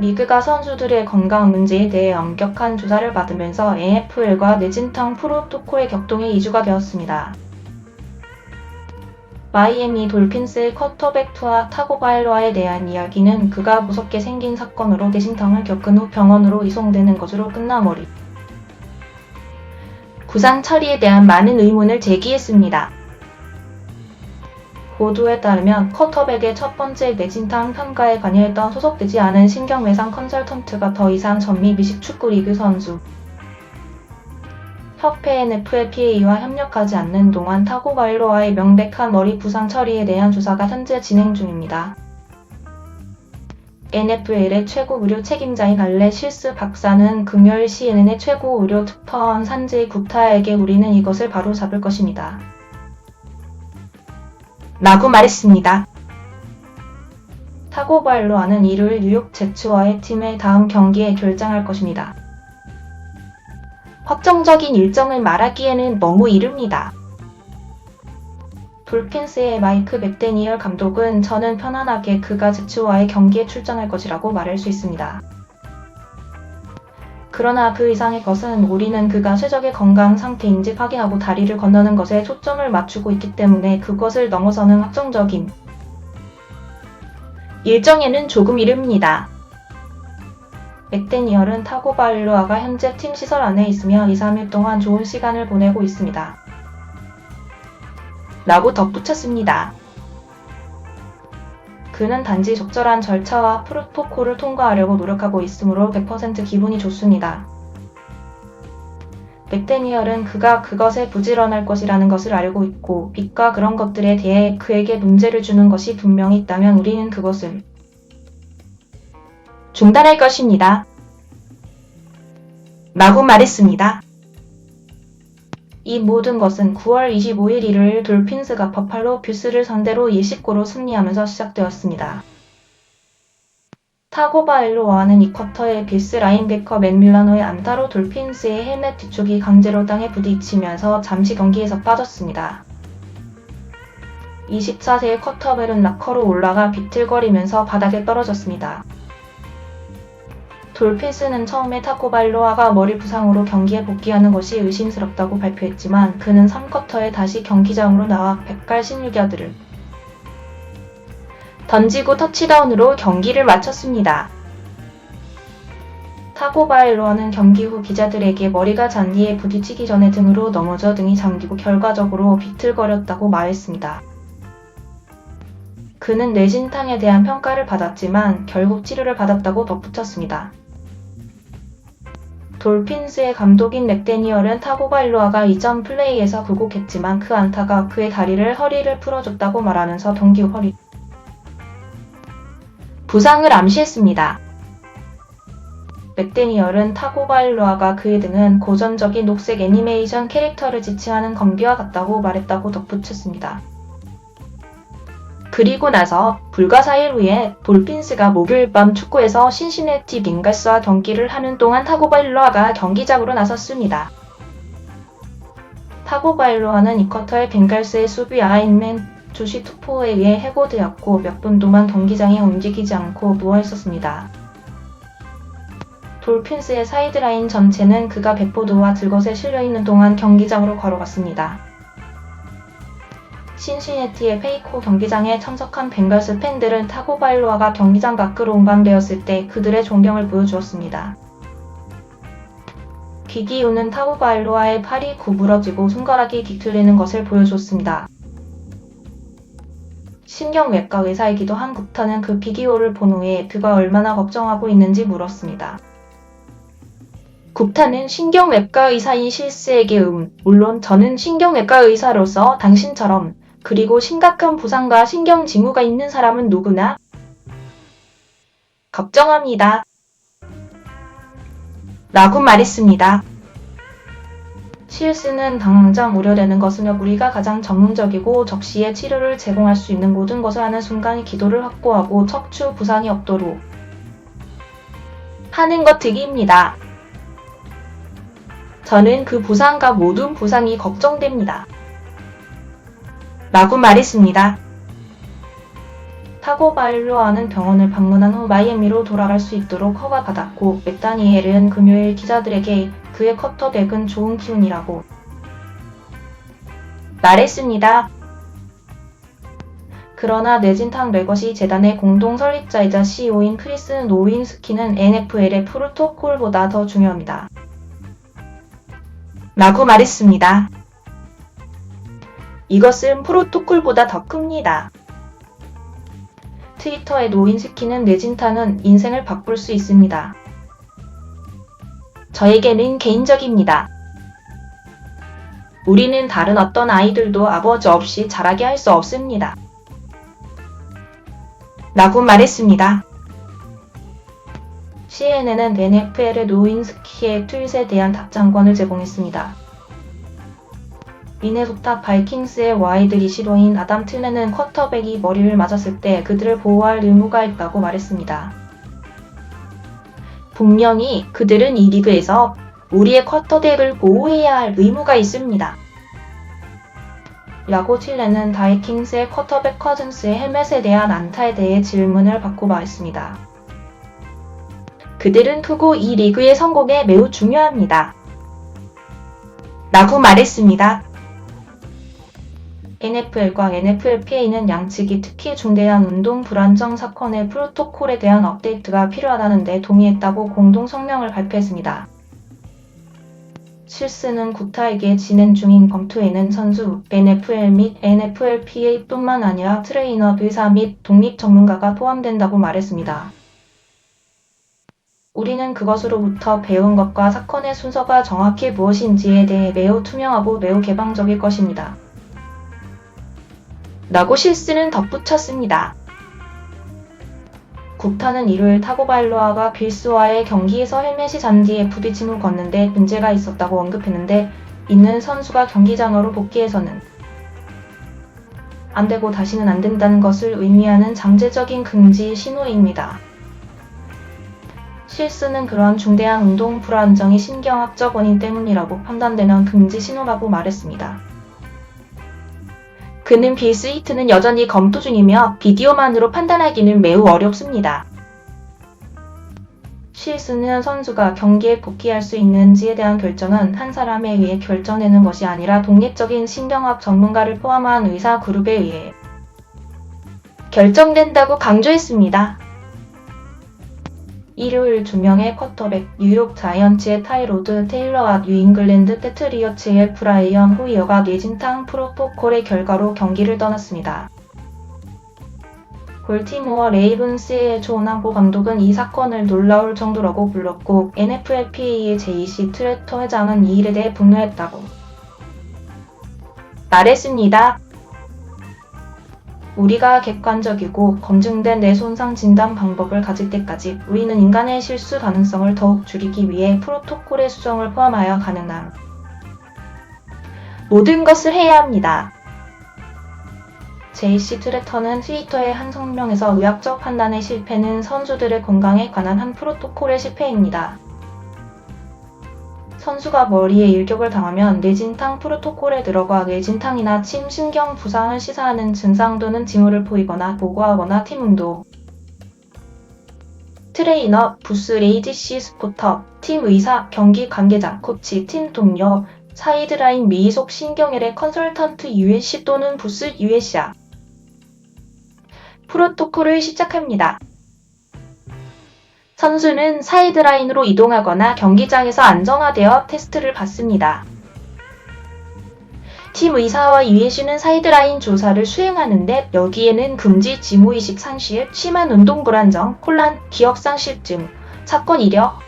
리그가 선수들의 건강 문제에 대해 엄격한 조사를 받으면서 NFL과 내진탕 프로토콜의 격동에 이주가 되었습니다. 마이애미 돌핀스의 쿼터백 투아 타고 바일로아에 대한 이야기는 그가 무섭게 생긴 사건으로 내진탕을 겪은 후 병원으로 이송되는 것으로 끝나버리. 구상 처리에 대한 많은 의문을 제기했습니다. 보도에 따르면 쿼터백의 첫 번째 내진탕 평가에 관여했던 소속되지 않은 신경외상 컨설턴트가 더 이상 전미 미식 축구 리그 선수 협회 NFLPA와 협력하지 않는 동안 타고 바일로와의 명백한 머리 부상 처리에 대한 조사가 현재 진행 중입니다. NFL의 최고 의료 책임자인 갈레 실스 박사는 금요일 CNN의 최고 의료 특파원 산제이 구타에게 우리는 이것을 바로 잡을 것입니다. 라고 말했습니다. 타고바일로아는 일요일 뉴욕 제츠와의 팀의 다음 경기에 결장할 것입니다. 확정적인 일정을 말하기에는 너무 이릅니다. 돌핀스의 마이크 맥데니얼 감독은 저는 편안하게 그가 제츠와의 경기에 출전할 것이라고 말할 수 있습니다. 그러나 그 이상의 것은 우리는 그가 최적의 건강 상태인지 확인하고 다리를 건너는 것에 초점을 맞추고 있기 때문에 그것을 넘어서는 확정적인 일정에는 조금 이릅니다. 맥데니얼은 타고바일로아가 현재 팀 시설 안에 있으며 2, 3일 동안 좋은 시간을 보내고 있습니다. 라고 덧붙였습니다. 그는 단지 적절한 절차와 프로토콜을 통과하려고 노력하고 있으므로 100% 기분이 좋습니다. 맥데니얼은 그가 그것에 부지런할 것이라는 것을 알고 있고 빚과 그런 것들에 대해 그에게 문제를 주는 것이 분명히 있다면 우리는 그것을 중단할 것입니다. 라고 말했습니다. 이 모든 것은 9월 25일 일요일 돌핀스가 버팔로 뷰스를 상대로 20골로 승리하면서 시작되었습니다. 타고바일로와는 이 쿼터에 빌스 라인베커 맨밀라노의 안타로 돌핀스의 헬멧 뒤쪽이 강제로 땅에 부딪히면서 잠시 경기에서 빠졌습니다. 24세의 쿼터벨은 락커로 올라가 비틀거리면서 바닥에 떨어졌습니다. 돌핀스는 처음에 타코발로아가 머리 부상으로 경기에 복귀하는 것이 의심스럽다고 발표했지만 그는 3쿼터에 다시 경기장으로 나와 108 16야드를 던지고 터치다운으로 경기를 마쳤습니다. 타고바일로아는 경기 후 기자들에게 머리가 잔디에 부딪히기 전에 등으로 넘어져 등이 잠기고 결과적으로 비틀거렸다고 말했습니다. 그는 뇌진탕에 대한 평가를 받았지만 결국 치료를 받았다고 덧붙였습니다. 돌핀스의 감독인 맥데니얼은 타고바일로아가 이전 플레이에서 굴곡했지만 그 안타가 그의 다리를 허리를 풀어줬다고 말하면서 동기 후 허리 부상을 암시했습니다. 맥데니얼은 타고바일로아가 그의 등은 고전적인 녹색 애니메이션 캐릭터를 지칭하는 검비와 같다고 말했다고 덧붙였습니다. 그리고 나서 불과 4일 후에 돌핀스가 목요일 밤 축구에서 신시내티 빙갈스와 경기를 하는 동안 타고바일로아가 경기장으로 나섰습니다. 타고바일로아는 이 쿼터에 빙갈스의 수비 아인맨 조시 투포에 의해 해고되었고 몇 분 동안 경기장에 움직이지 않고 누워 있었습니다. 돌핀스의 사이드라인 전체는 그가 백보드와 들것에 실려있는 동안 경기장으로 걸어갔습니다. 신시내티의 페이코 경기장에 참석한 벵갈스 팬들은 타고바일로아가 경기장 밖으로 운반되었을 때 그들의 존경을 보여주었습니다. 귀 기우는 타고바일로아의 팔이 구부러지고 손가락이 뒤틀리는 것을 보여줬습니다. 신경외과 의사이기도 한 국타는 그 비디오를 본 후에 그가 얼마나 걱정하고 있는지 물었습니다. 국타는 신경외과 의사인 실스에게 음, 물론 저는 신경외과 의사로서 당신처럼 그리고 심각한 부상과 신경 징후가 있는 사람은 누구나 걱정합니다. 라고 말했습니다. 실스는 당장 우려되는 것은 우리가 가장 전문적이고 적시에 치료를 제공할 수 있는 모든 것을 하는 순간 기도를 확보하고 척추 부상이 없도록 하는 것 득입니다. 저는 그 부상과 모든 부상이 걱정됩니다. 라고 말했습니다. 타고바일로아는 병원을 방문한 후 마이애미로 돌아갈 수 있도록 허가받았고 맥다니엘은 금요일 기자들에게 그의 커터백은 좋은 기운이라고 말했습니다. 그러나 뇌진탕 레거시 재단의 공동 설립자이자 CEO인 크리스 노윈스키는 NFL의 프로토콜보다 더 중요합니다. 라고 말했습니다. 이것은 프로토콜보다 더 큽니다. 트위터의 노인스키는 뇌진탕은 인생을 바꿀 수 있습니다. 저에게는 개인적입니다. 우리는 다른 어떤 아이들도 아버지 없이 자라게 할 수 없습니다. 라고 말했습니다. CNN은 NFL의 노윈스키의 트윗에 대한 답장권을 제공했습니다. 미네소타 바이킹스의 와이드 리시로인 아담 틸레는 쿼터백이 머리를 맞았을 때 그들을 보호할 의무가 있다고 말했습니다. 분명히 그들은 이 리그에서 우리의 쿼터백을 보호해야 할 의무가 있습니다. 라고 틸레는 다이킹스의 쿼터백 커즌스의 헬멧에 대한 안타에 대해 질문을 받고 말했습니다. 그들은 크고 이 리그의 성공에 매우 중요합니다. 라고 말했습니다. NFL과 NFLPA는 양측이 특히 중대한 운동 불안정 사건의 프로토콜에 대한 업데이트가 필요하다는 데 동의했다고 공동 성명을 발표했습니다. 실스는 구타에게 진행 중인 검토에는 선수, NFL 및 NFLPA뿐만 아니라 트레이너, 의사 및 독립 전문가가 포함된다고 말했습니다. 우리는 그것으로부터 배운 것과 사건의 순서가 정확히 무엇인지에 대해 매우 투명하고 매우 개방적일 것입니다. 라고 실스는 덧붙였습니다. 국타는 일요일 타고바일로아가 빌스와의 경기에서 헬멧이 잔디에 부딪힘 후 걷는데 문제가 있었다고 언급했는데 있는 선수가 경기장으로 복귀해서는 안 되고 다시는 안 된다는 것을 의미하는 잠재적인 금지 신호입니다. 실수는 그러한 중대한 운동 불안정이 신경학적 원인 때문이라고 판단되는 금지 신호라고 말했습니다. 그는 빌스 히트는 여전히 검토 중이며 비디오만으로 판단하기는 매우 어렵습니다. 실수는 선수가 경기에 복귀할 수 있는지에 대한 결정은 한 사람에 의해 결정되는 것이 아니라 독립적인 신경학 전문가를 포함한 의사 그룹에 의해 결정된다고 강조했습니다. 일요일 두 명의 쿼터백 뉴욕 자이언츠의 타이로드 테일러와 뉴잉글랜드 패트리어츠의 브라이언 호이어가 뇌진탕 프로토콜의 결과로 경기를 떠났습니다. 볼티모어 레이븐스의 조남보 감독은 이 사건을 놀라울 정도라고 불렀고 NFLPA의 제이시 트레터 회장은 이 일에 대해 분노했다고 말했습니다. 우리가 객관적이고 검증된 뇌손상 진단 방법을 가질 때까지 우리는 인간의 실수 가능성을 더욱 줄이기 위해 프로토콜의 수정을 포함하여 가능한 모든 것을 해야 합니다. 제이씨 트레터는 트위터의 한 성명에서 의학적 판단의 실패는 선수들의 건강에 관한 한 프로토콜의 실패입니다. 선수가 머리에 일격을 당하면 뇌진탕 프로토콜에 들어가 뇌진탕이나 침, 신경 부상을 시사하는 증상 또는 징후를 보이거나 보고하거나 팀 운동, 트레이너, 부스 레이디시 스포터, 팀 의사, 경기 관계자, 코치, 팀 동료, 사이드라인 미속 신경혈의 컨설턴트 USC 또는 부스 USC야. 프로토콜을 시작합니다. 선수는 사이드라인으로 이동하거나 경기장에서 안정화되어 테스트를 받습니다. 팀 의사와 USC는 사이드라인 조사를 수행하는데 여기에는 금지 지무의식 상실, 심한 운동 불안정, 혼란, 기억상실증, 사건 이력,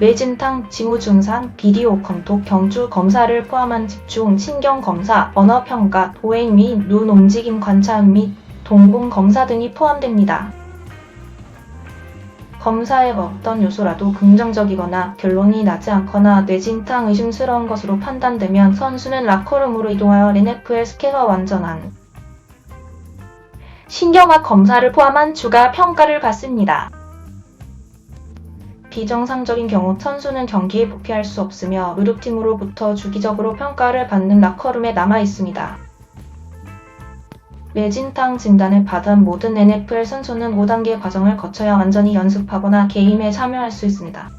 뇌진탕, 징후 증상, 비디오 검토, 경주 검사를 포함한 집중, 신경 검사, 언어 평가, 보행 및 눈 움직임 관찰 및 동공 검사 등이 포함됩니다. 검사의 어떤 요소라도 긍정적이거나 결론이 나지 않거나 뇌진탕 의심스러운 것으로 판단되면 선수는 라커룸으로 이동하여 NFL 스캐가 완전한 신경학 검사를 포함한 추가 평가를 받습니다. 비정상적인 경우 선수는 경기에 복귀할 수 없으며 의료팀으로부터 주기적으로 평가를 받는 라커룸에 남아 있습니다. 뇌진탕 진단을 받은 모든 NFL 선수는 5단계 과정을 거쳐야 완전히 연습하거나 게임에 참여할 수 있습니다.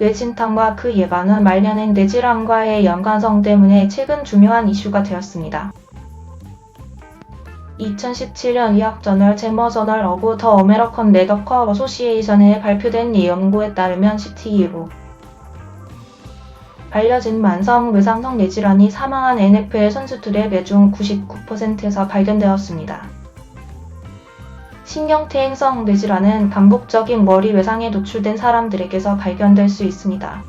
뇌진탕과 그 예방은 말년엔 뇌질환과의 연관성 때문에 최근 중요한 이슈가 되었습니다. 2017년 의학저널 제머저널 어브 더 어메리컨 메더컬 어소시에이션에 발표된 이 연구에 따르면 CTE로 알려진 만성 외상성 뇌질환이 사망한 NFL 선수들의 매중 99%에서 발견되었습니다. 신경퇴행성 뇌질환은 반복적인 머리 외상에 노출된 사람들에게서 발견될 수 있습니다.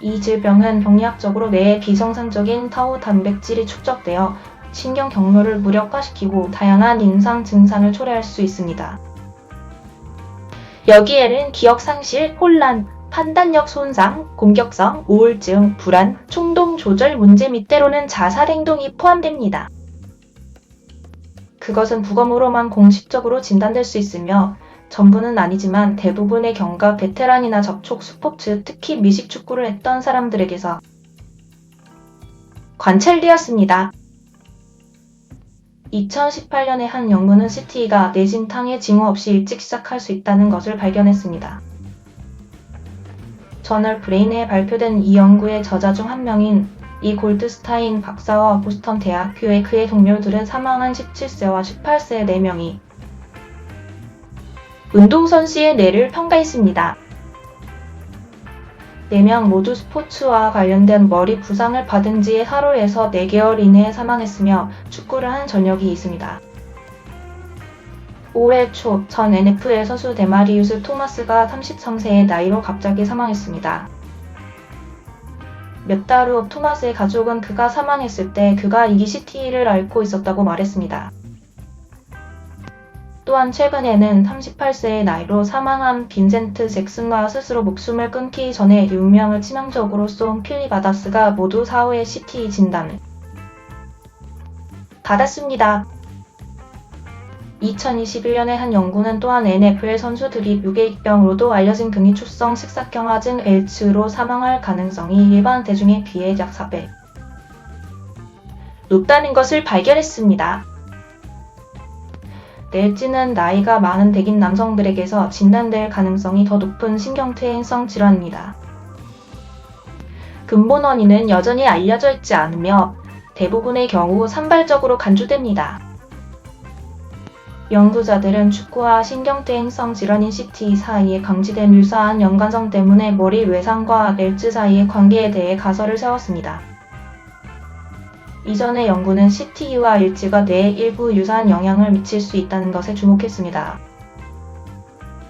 이 질병은 병리학적으로 뇌에 비정상적인 타우 단백질이 축적되어 신경 경로를 무력화시키고 다양한 임상 증상을 초래할 수 있습니다. 여기에는 기억 상실, 혼란, 판단력 손상, 공격성, 우울증, 불안, 충동 조절 문제 및 때로는 자살 행동이 포함됩니다. 그것은 부검으로만 공식적으로 진단될 수 있으며 전부는 아니지만 대부분의 경과 베테랑이나 접촉 스포츠, 특히 미식 축구를 했던 사람들에게서 관찰되었습니다. 2018년에 한 연구는 CT가 뇌진탕의 징후 없이 일찍 시작할 수 있다는 것을 발견했습니다. 저널 브레인에 발표된 이 연구의 저자 중 한 명인 이 골드스타인 박사와 보스턴 대학교의 그의 동료들은 사망한 17세와 18세의 4명이 운동선수의 뇌를 평가했습니다. 4명 모두 스포츠와 관련된 머리 부상을 받은 지 하루에서 4개월 이내에 사망했으며 축구를 한 전력이 있습니다. 5회 초전 NFL 선수 데마리우스 토마스가 33세의 나이로 갑자기 사망했습니다. 몇 달 후 토마스의 가족은 그가 사망했을 때 그가 이기 CT를 앓고 있었다고 말했습니다. 또한 최근에는 38세의 나이로 사망한 빈센트 잭슨과 스스로 목숨을 끊기 전에 6명을 치명적으로 쏜 필리 바다스가 모두 사후에 CT 진단을 받았습니다. 2021년에 한 연구는 또한 NFL 선수들이 뇌계익병으로도 알려진 근위축성 식사경화증 엘츠로 사망할 가능성이 일반 대중에 비해 약 4배 높다는 것을 발견했습니다. 넬지는 나이가 많은 백인 남성들에게서 진단될 가능성이 더 높은 신경퇴행성 질환입니다. 근본 원인은 여전히 알려져 있지 않으며 대부분의 경우 산발적으로 간주됩니다. 연구자들은 축구와 신경퇴행성 질환인 CT 사이에 강지된 유사한 연관성 때문에 머리 외상과 넬즈 사이의 관계에 대해 가설을 세웠습니다. 이전의 연구는 CT와 일지가 뇌에 일부 유사한 영향을 미칠 수 있다는 것에 주목했습니다.